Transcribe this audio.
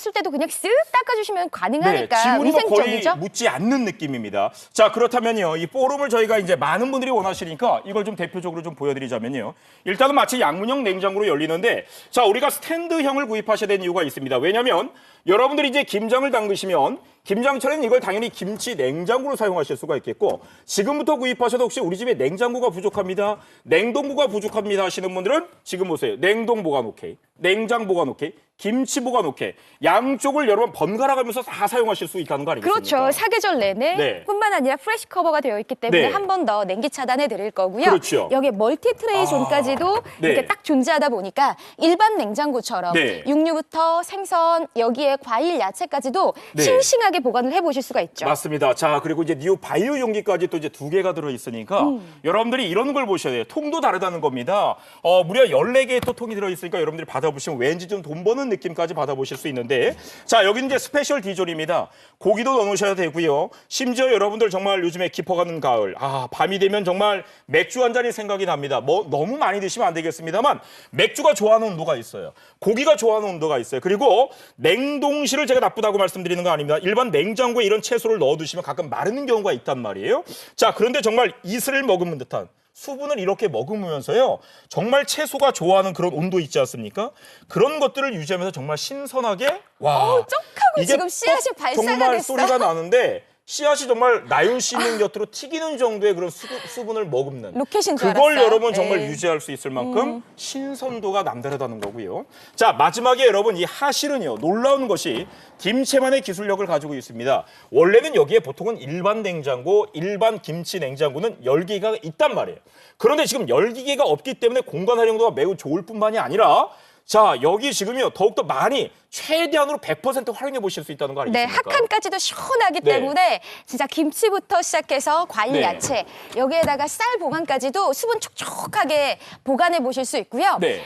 묻었을 때도 그냥 쓱 닦아주시면 네, 가능하니까 지문이 뭐 거의 위생적이죠. 묻지 않는 느낌입니다. 자, 그렇다면요. 이 포럼을 저희가 이제 많은 분들이 원하시니까 이걸 좀 대표적으로 좀 보여드리자면요. 일단은 마치 양문형 냉장고로 열리는데 자, 우리가 스탠드형을 구입하셔야 되는 이유가 있습니다. 왜냐하면 여러분들이 이제 김장을 담그시면 김장철에는 이걸 당연히 김치 냉장고로 사용하실 수가 있겠고 지금부터 구입하셔도 혹시 우리 집에 냉장고가 부족합니다. 냉동고가 부족합니다 하시는 분들은 지금 보세요. 냉동 보관 오케이. 냉장 보관 오케이. 김치 보관 오케이. 양쪽을 여러분 번갈아 가면서 다 사용하실 수 있다는 거 아니겠습니까? 그렇죠. 사계절 내내 네. 뿐만 아니라 프레시 커버가 되어 있기 때문에 네. 한번 더 냉기 차단해 드릴 거고요. 그렇죠. 여기에 멀티 트레이 아, 존까지도 네. 이렇게 딱 존재하다 보니까 일반 냉장고처럼 네. 육류부터 생선 여기에 과일 야채까지도 네. 싱싱하게 보관을 해 보실 수가 있죠. 맞습니다. 자, 그리고 이제 뉴 바이오 용기까지 또 이제 두 개가 들어 있으니까 음. 여러분들이 이런 걸 보셔야 돼요. 통도 다르다는 겁니다. 어, 무려 14개의 또 통이 들어 있으니까 여러분들이 받아보시면 왠지 좀 돈 버는 느낌까지 받아보실 수 있는데 자, 여기는 이제 스페셜 디졸입니다. 고기도 넣어 놓으셔야 되고요. 심지어 여러분들 정말 요즘에 깊어가는 가을. 아, 밤이 되면 정말 맥주 한 잔이 생각이 납니다. 뭐 너무 많이 드시면 안 되겠습니다만 맥주가 좋아하는 온도가 있어요. 고기가 좋아하는 온도가 있어요. 그리고 냉 동실을 제가 나쁘다고 말씀드리는 거 아닙니다. 일반 냉장고에 이런 채소를 넣어 두시면 가끔 마르는 경우가 있단 말이에요. 자, 그런데 정말 이슬을 머금은 듯한 수분을 이렇게 머금으면서요. 정말 채소가 좋아하는 그런 온도 있지 않습니까? 그런 것들을 유지하면서 정말 신선하게 와. 쩍하고 이게 지금 씨앗이 뻑 발사가 정말 됐어. 소리가 나는데 씨앗이 정말 나윤 씨 있는 곁으로 튀기는 정도의 그런 수, 분 을 머금는 로켓인 줄 그걸 알았어요. 여러분 정말 네. 음. 유지할 수 있을 만큼 신선도가 남다르다는 거고요. 자 마지막에 여러분 이 하실은요 놀라운 것이 김채만의 기술력을 가지고 있습니다. 원래는 여기에 보통은 일반 냉장고, 일반 김치 냉장고는 열기가 있단 말이에요. 그런데 지금 열기계가 없기 때문에 공간 활용도가 매우 좋을 뿐만이 아니라 자 여기 지금요 더욱더 많이 최대한으로 100% 활용해 보실 수 있다는 거 네, 아니겠습니까? 학한까지도 시원하기 네. 때문에 진짜 김치부터 시작해서 과일 네. 야채 여기에다가 쌀 보관까지도 수분 촉촉하게 보관해 보실 수 있고요. 네.